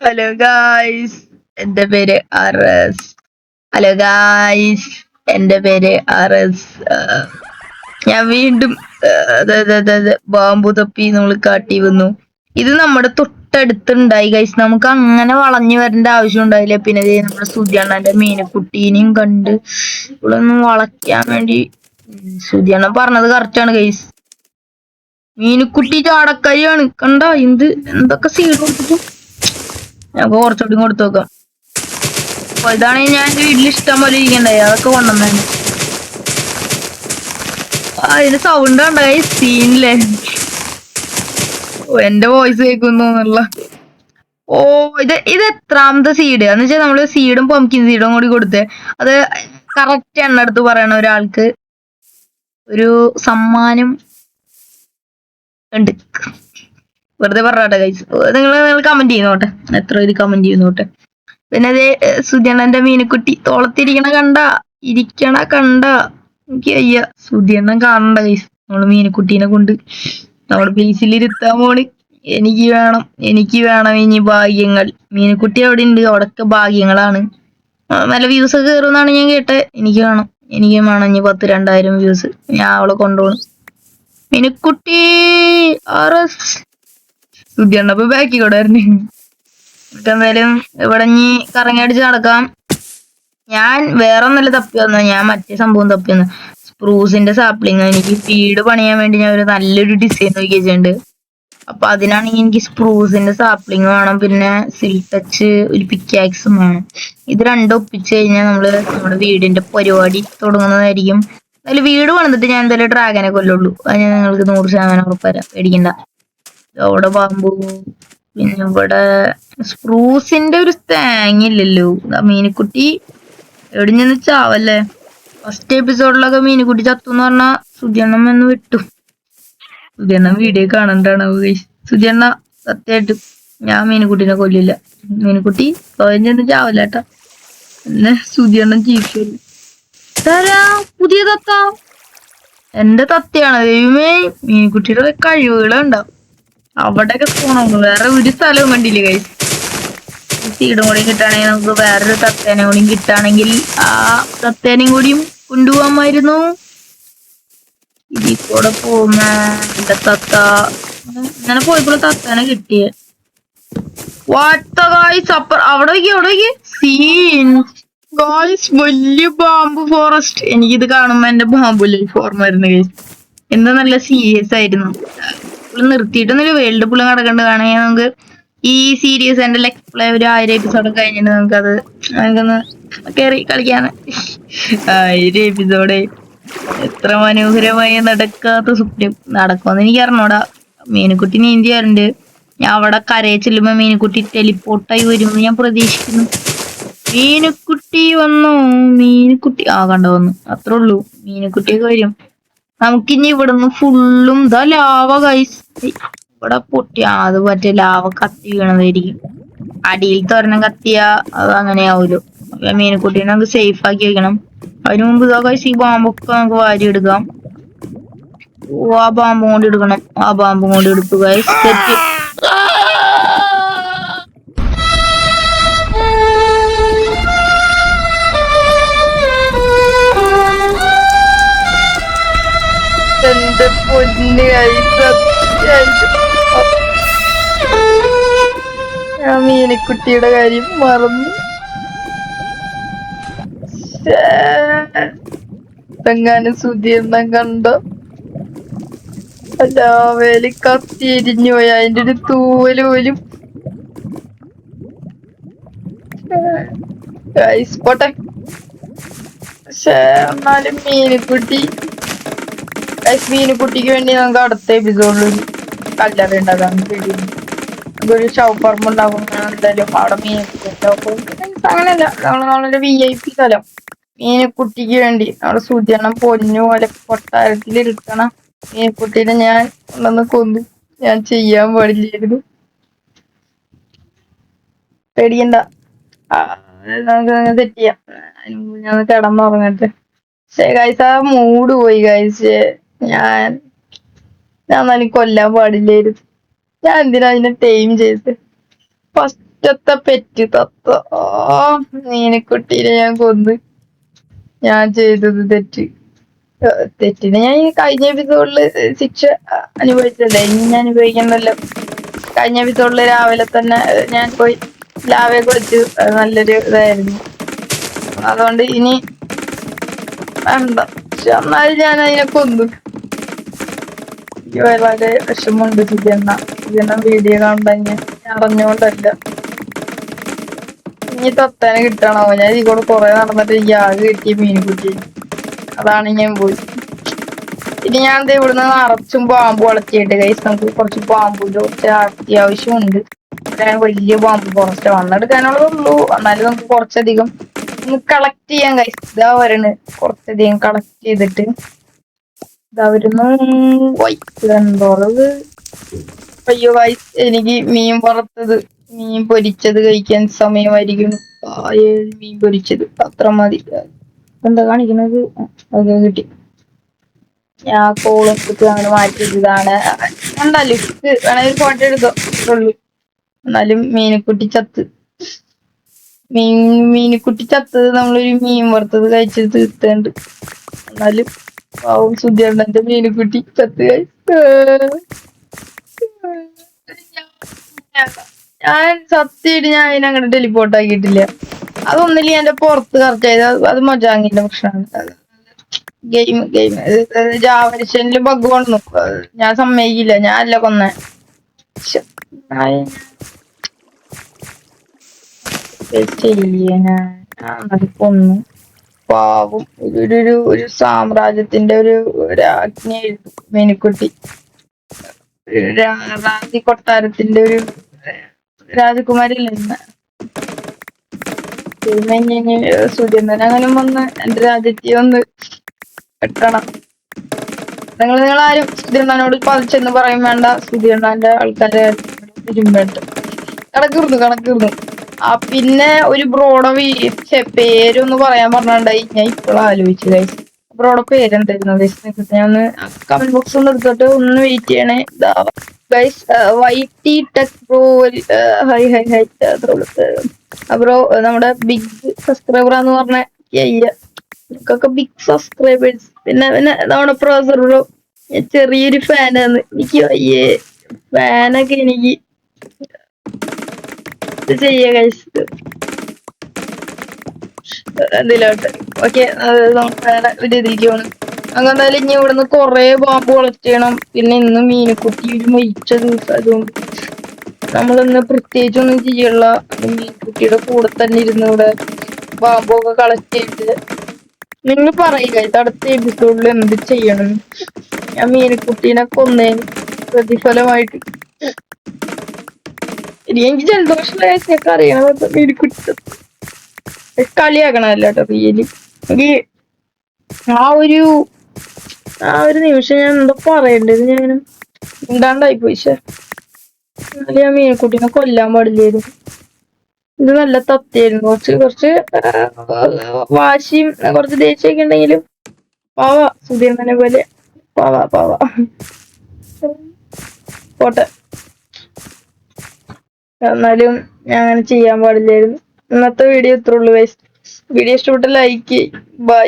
Hello guys എന്റെ പേര് അറസ്. Hello guys എന്റെ പേര് അറസ്. ഞാൻ വീണ്ടും ആ, അതെ അതെ അതെ അതെ ബാമ്പു തപ്പി നമ്മൾ കാട്ടി വന്നു. ഇത് നമ്മുടെ തൊട്ടടുത്തുണ്ടായി ഗൈസ് നമുക്ക് അങ്ങനെ വളഞ്ഞു വരേണ്ട ആവശ്യം ഉണ്ടായില്ല. പിന്നെ നമ്മുടെ സുധിയണ്ണന്റെ മീനക്കുട്ടീനെയും കണ്ട് ഇവളൊന്ന് വളയ്ക്കാൻ വേണ്ടി ഉം, സുധിയണ്ണൻ പറഞ്ഞത് കറക്റ്റാണ് ഗൈസ് മീനക്കുട്ടി ചാടക്കരിയാണ് കണ്ടോ? എന്ത് എന്തൊക്കെ സീഡ് കൊടുത്തിട്ട് ഞങ്ങൾക്ക് കുറച്ചുകൂടി കൊടുത്തു നോക്കാം. അപ്പൊ ഇതാണെങ്കിൽ ഞാൻ എന്റെ വീട്ടിൽ ഇഷ്ടം പോലെ ഇരിക്കണ്ടായി അതൊക്കെ കൊണ്ടുവന്നേ ആ ഇതിന്റെ സൗണ്ട് ഉണ്ടായി സീനില്ലേ എന്റെ വോയിസ് കേൾക്കുന്നു എന്നുള്ള. ഓ ഇത് ഇത് എത്രാമത്തെ സീഡ് എന്ന് വെച്ചാൽ നമ്മൾ സീഡും പംകിൻ സീഡും കൂടി കൊടുത്തേ. അത് കറക്റ്റ് എണ്ണ എടുത്ത് പറയണ ഒരാൾക്ക് ഒരു സമ്മാനം ഉണ്ട്. വെറുതെ പറഞ്ഞോട്ടെ ഗൈസ് നിങ്ങൾ നിങ്ങൾ കമന്റ് ചെയ്യുന്നോട്ടെ. എത്ര പേര് കമന്റ് ചെയ്യുന്നോട്ടെ. പിന്നെ അതേ സുധിയണ്ണന്റെ മീനക്കുട്ടി. തോളത്തിരിക്കണ കണ്ട ഇരിക്കണ കണ്ട. എനിക്ക് അയ്യ സുധിയണ്ണൻ കാണണ്ട ഗൈസ് നമ്മൾ മീനക്കുട്ടീനെ കൊണ്ട് നമ്മുടെ പ്ലേസിൽ ഇരുത്താൻ പോണ്. എനിക്ക് വേണം എനിക്ക് വേണം ഇനി ഭാഗ്യങ്ങൾ. മീനക്കുട്ടി അവിടെ ഉണ്ട് അവിടൊക്കെ ഭാഗ്യങ്ങളാണ്. നല്ല വ്യൂസ് ഒക്കെ കയറുമെന്നാണ് ഞാൻ കേട്ടെ. എനിക്ക് വേണം. എനിക്ക് വേണം ഇനി പത്ത് രണ്ടായിരം വ്യൂസ് ഞാൻ അവളെ കൊണ്ടുപോകണം. മീനക്കുട്ടി ആർഎസ് സുധിയണ്ണപ്പോ ബാക്കി കൂടെ ആയിരുന്നു. എന്തായാലും ഇവിടെ ഇനി കറങ്ങി അടിച്ച് നടക്കാം. ഞാൻ വേറെ ഒന്നല്ല തപ്പി വന്നു ഞാൻ മറ്റേ സംഭവം തപ്പി വന്നു സ്പ്രൂസിന്റെ സാപ്ലിങ്. എനിക്ക് വീട് പണിയാൻ വേണ്ടി ഞാൻ ഒരു നല്ലൊരു ഡിസൈൻ നോക്കി വെച്ചിട്ടുണ്ട് അപ്പൊ അതിനാണെങ്കിൽ എനിക്ക് സ്പ്രൂസിന്റെ സാപ്ലിങ് വേണം. പിന്നെ സിൽട്ടച്ച് ടച്ച് ഒരു പിക്കാക്സും വേണം. ഇത് രണ്ടും ഒപ്പിച്ച് കഴിഞ്ഞാൽ നമ്മൾ നമ്മുടെ വീടിന്റെ പരിപാടി തുടങ്ങുന്നതായിരിക്കും. അതിൽ വീട് പണിതിട്ട് ഞാൻ എന്തായാലും ഡ്രാഗനെ കൊല്ലുള്ളൂ. അത് ഞാൻ നിങ്ങൾക്ക് നൂറ് ശതമാനം ഉറപ്പ് തരാം. പേടിക്കണ്ട. അവിടെ പാമ്പു പിന്നെ ഇവിടെ സ്പ്രൂസിന്റെ ഒരു തേങ്ങ ഇല്ലല്ലോ. ദാ മീനുക്കുട്ടി എവിടെ നിന്ന് ചാവല്ലേ ഫസ്റ്റ് എപ്പിസോഡിലൊക്കെ മീനുക്കുട്ടി ചത്തു എന്ന് പറഞ്ഞാ സുജണ്ണം എന്ന് വിട്ടു. സുജണ്ണൻ വീഡിയോ കാണണ്ടാണ് സുജണ്ണ സത്യായിട്ട് ഞാൻ മീനുക്കുട്ടിനെ കൊല്ലില്ല. മീനുക്കുട്ടി സ്വയം ചെന്ന് ചാവല്ല കേട്ടാ. എന്നെ സുജണ്ണൻ ജീവിച്ചു തരാ പുതിയ തത്ത? എന്റെ തത്തയാണ്. ദൈവമേ മീൻകുട്ടിയുടെ കഴിവുകളുണ്ടാവും. അവിടെയൊക്കെ പോണം വേറെ ഒരു സ്ഥലവും കണ്ടില്ല കൈ സീഡും കൂടി കിട്ടുകയാണെങ്കിൽ നമുക്ക് വേറൊരു തത്തേനെ കൂടി കിട്ടുകയാണെങ്കിൽ ആ തത്തേനെയും കൂടിയും കൊണ്ടുപോകാമായിരുന്നു ഇതിൽ കൂടെ പോകുന്ന എന്റെ തത്ത. ഇങ്ങനെ പോയപ്പോൾ തത്തേനെ കിട്ടിയ. അവിടെ അവിടെ സീൻ ഗായ്സ് വലിയ ബാമ്പു ഫോറസ്റ്റ് എനിക്കിത് കാണുമ്പോ എന്റെ ബാമ്പു ലൈഫ് ഓർമ്മ വരുന്ന ഗൈസ് എന്താ നല്ല സീരിയസ് ആയിരുന്നു. പുള്ളി നിർത്തിയിട്ടൊന്നൊരു വേൾഡ് പുള്ള നടക്കണ്ട്. കാണുകയാണെങ്കിൽ നമുക്ക് ഈ സീരീസ് എന്റെ ലൈക്ക് പ്ലേ ഒരു ആയിരം എപ്പിസോഡ് കഴിഞ്ഞിട്ട് അത് നമുക്കൊന്ന് കേറി കളിക്കാന്ന് ആയിരം എപ്പിസോഡ് എത്ര മനോഹരമായി നടക്കാത്ത സ്വപ്നം. നടക്കുമെന്ന് എനിക്ക് അറിഞ്ഞോടാ. മീനുക്കുട്ടി നീന്തി വരണ്ട് ഞാൻ അവിടെ കരയെ ചെല്ലുമ്പോ മീനുക്കുട്ടി ടെലിപ്പോർട്ടായി വരുമെന്ന് ഞാൻ പ്രതീക്ഷിക്കുന്നു. മീനുക്കുട്ടി വന്നു. മീനുക്കുട്ടി ആ കണ്ടോ വന്നു. അത്രേ ഉള്ളൂ. മീനുക്കുട്ടിയൊക്കെ വരും. നമുക്കിനി ഇവിടുന്ന് ഫുള്ളും ഇതാ ലാവ കൈസ് ഇവിടെ പൊട്ടി അത് മറ്റേ ലാവ കത്തി വീണതായിരിക്കും. അടിയിൽ തൊരണം കത്തിയ അത് അങ്ങനെ ആവുമല്ലോ മീനക്കുട്ടീനെ നമുക്ക് സേഫ് ആക്കി വെക്കണം. അതിനു മുമ്പ് ഇതാ കൈസ് ഈ ബാമ്പൊക്കെ നമുക്ക് വാരി എടുക്കാം. ഓ ആ ബോംബ് കൊണ്ട് എടുക്കണം. ആ ബോംബ് കൊണ്ട് കൈസ് സെറ്റ് എന്റെ പൊന്നിയായി ആ മീനക്കുട്ടിയുടെ കാര്യം മറന്നു. തെങ്ങാനും സുധീർണം കണ്ടോ. അല്ലാവേലി കത്തിരിഞ്ഞു പോയി. അതിന്റെ ഒരു തൂവൽ പോലും. പോട്ടെ പക്ഷേ എന്നാലും മീനുക്കുട്ടി ഗൈസ് മീനുക്കുട്ടിക്ക് വേണ്ടി നമുക്ക് അടുത്ത എപ്പിസോഡിൽ കല്ലറ ഉണ്ടാകാൻ ഒരു ഷൗപ്പർമ ഉണ്ടാകും എന്തായാലും അവിടെ മീനുക്കുട്ടി ഉണ്ടാക്കും അങ്ങനെയല്ല. നമ്മൾ നമ്മളൊരു വി ഐ പി സ്ഥലം. മീനുക്കുട്ടിക്ക് വേണ്ടി. നമ്മുടെ സൂചനം പൊന്നു പോലെ കൊട്ടാരത്തിൽ ഇരിക്കണ മീനുക്കുട്ടീനെ ഞാൻ ഉണ്ടെന്ന് കൊന്നു. ഞാൻ ചെയ്യാൻ പാടില്ലായിരുന്നു. പേടിയണ്ട നമുക്ക് സെറ്റ് ചെയ്യാം. ഞാൻ കിടന്നുറങ്ങട്ടെ. പക്ഷേ ഗൈസ് ആ മൂഡ് പോയി ഗൈസ് ഞാൻ ഞാൻ നല്ല കൊല്ലാൻ പാടില്ലായിരുന്നു ഞാൻ എന്തിനാ അതിനെ ടൈം ചെയ്ത് ഫസ്റ്റത്തെ പെറ്റ് തത്ത. ആ കുട്ടീനെ ഞാൻ കൊന്ന്. ഞാൻ ചെയ്തത് തെറ്റ്. തെറ്റിന് ഞാൻ ഈ കഴിഞ്ഞ എപ്പിസോഡിൽ ശിക്ഷ അനുഭവിച്ചല്ലേ ഇനി ഞാൻ അനുഭവിക്കണമല്ലോ. കഴിഞ്ഞ എപ്പിസോഡിൽ രാവിലെ തന്നെ ഞാൻ പോയി ലാവെ കുളിച്ചു നല്ലൊരു ഇതായിരുന്നു. അതുകൊണ്ട് ഇനി എന്താ? പക്ഷെ എന്നാലും ഞാൻ അതിനെ കൊന്നു. വളരെ വിഷമമുണ്ട് സുജന്ന സുജന്ന വീഡിയോ കണ്ടഞ്ഞ് അറിഞ്ഞുകൊണ്ടല്ല ഇനി തത്തേനെ കിട്ടണോ? ഞാൻ ഈ കൂടെ കൊറേ നടന്നിട്ട് ഈ ആകെ കിട്ടിയ മീൻകുട്ടി അതാണ് ഞാൻ പോയി. ഇനി ഞാൻ ഇവിടുന്ന് നിറച്ചും പാമ്പ് വളർത്തിയിട്ട് കൈസ് നമുക്ക് കുറച്ച് പാമ്പിന്റെ കുറച്ച് അത്യാവശ്യമുണ്ട്. ഇവിടെ വലിയ പാമ്പ് ഫോറസ്റ്റ് വന്നെടുക്കാനുള്ളതുള്ളൂ എന്നാലും നമുക്ക് കുറച്ചധികം കളക്ട് ചെയ്യാൻ കൈസ് ഇതാ വരണ്. കുറച്ചധികം കളക്ട് ചെയ്തിട്ട് അയ്യോ ഗൈസ് എനിക്ക് മീൻ വറുത്തത് മീൻ പൊരിച്ചത് കഴിക്കാൻ സമയമായിരിക്കും മീൻ പൊരിച്ചത്. അത്ര മതി. എന്താ കാണിക്കുന്നത്? അത് കിട്ടി. ഞാൻ എടുത്ത് അങ്ങനെ മാറ്റിയതാണ് എന്താ ലിഫ്റ്റ്? വേണമെങ്കിൽ ഫോട്ടോ ഉള്ളൂ. എന്നാലും മീനക്കുട്ടി ചത്ത്. മീൻ മീനക്കുട്ടി ചത്തത് നമ്മളൊരു മീൻ വറുത്തത് കഴിച്ചത് തീർത്തേണ്ട്. എന്നാലും പാവം സുധിയണ്ണന്റെ മീനുകുട്ടി പത്ത് ഞാൻ സത്യമായിട്ട് ഞാൻ അതിനെ അങ്ങനെ ടെലിപ്പോർട്ട് ആക്കിയിട്ടില്ല. അതൊന്നില്ല എന്റെ പുറത്ത് കറക്റ്റ് ചെയ്ത് അത് മജാങ്ങിന്റെ പ്രശ്നമാണ്. ഗെയിം ഗെയിം ജാവരിഷനിൽ ബഗ് വന്നു. ഞാൻ സമ്മതിക്കില്ല. ഞാൻ അല്ല കൊന്നെ. ചെയ്യില്ലേ ഞാൻ കൊന്നു. പാവം. ഒരു ഒരു- ഒരു സാമ്രാജ്യത്തിന്റെ ഒരു രാജ്ഞിയായിരുന്നു മേനിക്കുട്ടി. രാജി കൊട്ടാരത്തിന്റെ ഒരു രാജകുമാരി പിന്നെ ഇനി വന്ന് എന്റെ രാജ്യത്തെ ഒന്ന് വെട്ടണം നിങ്ങൾ നിങ്ങൾ ആരും സുധീർണനോട് പതിച്ചെന്ന് പറയും വേണ്ട. സുധീർണന്റെ ആൾക്കാരെ തിരുമ്പേട്ട് കണക്കിരുന്നു കണക്കിരുന്നു ആ പിന്നെ ഒരു ബ്രോഡ പേരൊന്ന് പറയാൻ പറഞ്ഞിട്ടുണ്ടായി ഞാൻ ഇപ്പോഴാണ് ആലോചിച്ചു ഗൈസ് ബ്രോടെ പേരെന്തായിരുന്നു? നിക്കട്ടെ, ഞാൻ ഒന്ന് കമന്റ് ബോക്സ് ഒന്ന് എടുത്തിട്ട് ഒന്ന് വെയിറ്റ് ചെയ്യണേ. Guys വൈറ്റി tech bro hi hi hi bro നമ്മുടെ ബിഗ് സബ്സ്ക്രൈബർ എന്ന് പറഞ്ഞ എനിക്കൊക്കെ ബിഗ് സബ്സ്ക്രൈബേഴ്സ് പിന്നെ പിന്നെ നമ്മുടെ പ്രൊഫസർ ബ്രോ. ചെറിയൊരു ഫാനാണ് എനിക്ക് വയ്യേ. ഫാനൊക്കെ എനിക്ക് ചെയ്യാ കഴിച്ചത് എന്തിലോട്ട് ഓക്കെ ഒരു ഇതിലേക്ക് പോകണം അങ്ങനെ ഇനി ഇവിടുന്ന് കൊറേ പാമ്പ് കളക്ട് ചെയ്യണം. പിന്നെ ഇന്ന് മീനക്കുട്ടി ഒരു മരിച്ച ദിവസം. അതുകൊണ്ട് നമ്മളിന്ന് പ്രത്യേകിച്ചൊന്നും ചെയ്യുള്ള മീൻകുട്ടിയുടെ കൂടെ തന്നെ ഇരുന്ന് ഇവിടെ പാമ്പൊക്കെ കളക്ട് ചെയ്തിട്ട്. നിങ്ങൾ പറയുക ഇത് അടുത്ത എപ്പിസോഡിൽ എന്ത് ചെയ്യണം? ഞാൻ മീനക്കുട്ടീനെ കൊന്നേ പ്രതിഫലമായിട്ട് ഇനി എനിക്ക് ജലദോഷമൊക്കെ അറിയണം. മീനുക്കുട്ടി കളിയാക്കണമല്ല കേട്ടോ റിയലി എനിക്ക് ആ ഒരു ആ ഒരു നിമിഷം ഞാൻ എന്താ പറയണ്ടത് ഞാൻ ഉണ്ടാണ്ടായി പോയി. എന്നാലും ഞാൻ മീനക്കുട്ടീനെ കൊല്ലാൻ പാടില്ലായിരുന്നു. ഇത് നല്ല തത്തിയായിരുന്നു. കുറച്ച് കുറച്ച് വാശിയും കുറച്ച് ദേഷ്യമൊക്കെ ഉണ്ടെങ്കിലും പാവ സുധീർണനെ പോലെ. പാവ പാവ. പോട്ടെ. എന്നാലും ഞാൻ അങ്ങനെ ചെയ്യാൻ പാടില്ലായിരുന്നു. ഇന്നത്തെ വീഡിയോ ഇത്രയുള്ളൂ ഉള്ളു വീഡിയോ ഇഷ്ടപ്പെട്ട ലൈക്ക് ബൈ